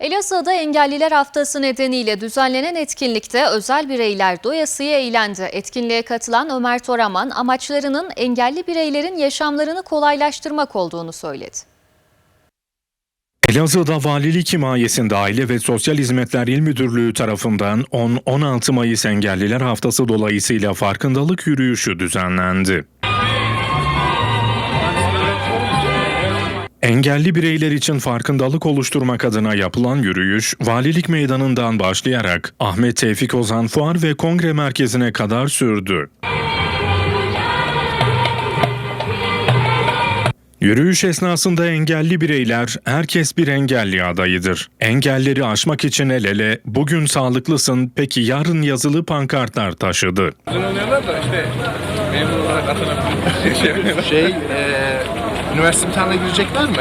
Elazığ'da Engelliler Haftası nedeniyle düzenlenen etkinlikte özel bireyler doyasıya eğlendi. Etkinliğe katılan Ömer Toraman amaçlarının engelli bireylerin yaşamlarını kolaylaştırmak olduğunu söyledi. Elazığ'da Valilik Himayesi'nde Aile ve Sosyal Hizmetler İl Müdürlüğü tarafından 10-16 Mayıs Engelliler Haftası dolayısıyla farkındalık yürüyüşü düzenlendi. Engelli bireyler için farkındalık oluşturmak adına yapılan yürüyüş, Valilik Meydanı'ndan başlayarak Ahmet Tevfik Ozan Fuar ve Kongre Merkezi'ne kadar sürdü. Yürüyüş esnasında engelli bireyler, herkes bir engelli adayıdır. Engelleri aşmak için el ele, bugün sağlıklısın, peki yarın yazılı pankartlar taşıdı. Şey, e, üniversite imtihanına girecekler mi?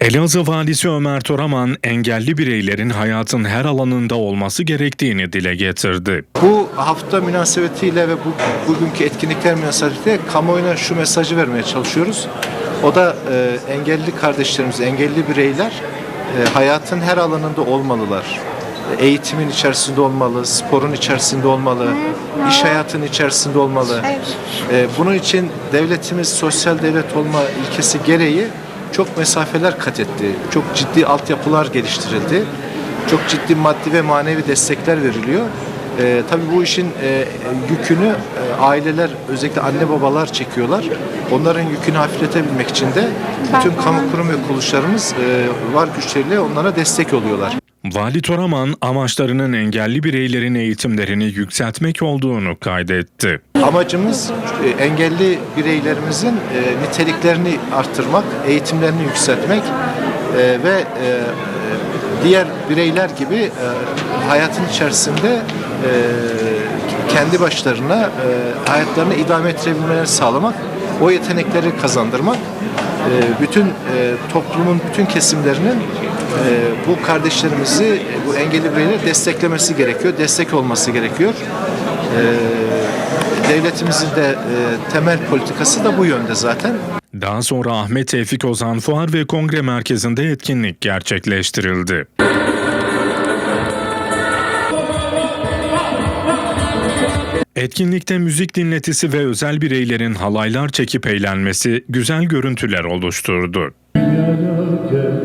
Elazığ Valisi Ömer Toraman, engelli bireylerin hayatın her alanında olması gerektiğini dile getirdi. Bu hafta münasebetiyle ve bu, bugünkü etkinlikler münasebetiyle kamuoyuna şu mesajı vermeye çalışıyoruz. O da e, engelli kardeşlerimiz, engelli bireyler e, hayatın her alanında olmalılar. E, Eğitimin içerisinde olmalı, sporun içerisinde olmalı, iş hayatının içerisinde olmalı. E, bunun için devletimiz sosyal devlet olma ilkesi gereği çok mesafeler kat etti. Çok ciddi altyapılar geliştirildi. Çok ciddi maddi ve manevi destekler veriliyor. Ee, tabii bu işin e, yükünü e, aileler özellikle anne babalar çekiyorlar. Onların yükünü hafifletebilmek için de bütün kamu kurum ve kuruluşlarımız e, var güçleriyle onlara destek oluyorlar. Vali Toraman, amaçlarının engelli bireylerin eğitimlerini yükseltmek olduğunu kaydetti. Amacımız e, engelli bireylerimizin e, niteliklerini arttırmak, eğitimlerini yükseltmek e, ve diğer bireyler gibi hayatın içerisinde kendi başlarına hayatlarını idame ettirebilmelerini sağlamak, o yetenekleri kazandırmak, bütün toplumun bütün kesimlerinin bu kardeşlerimizi, bu engelli bireyleri desteklemesi gerekiyor, destek olması gerekiyor. E, devletimizin de e, temel politikası da bu yönde zaten. Daha sonra Ahmet Tevfik Ozan Fuar ve Kongre Merkezi'nde etkinlik gerçekleştirildi. Etkinlikte müzik dinletisi ve özel bireylerin halaylar çekip eğlenmesi güzel görüntüler oluşturdu. Dünyaya gel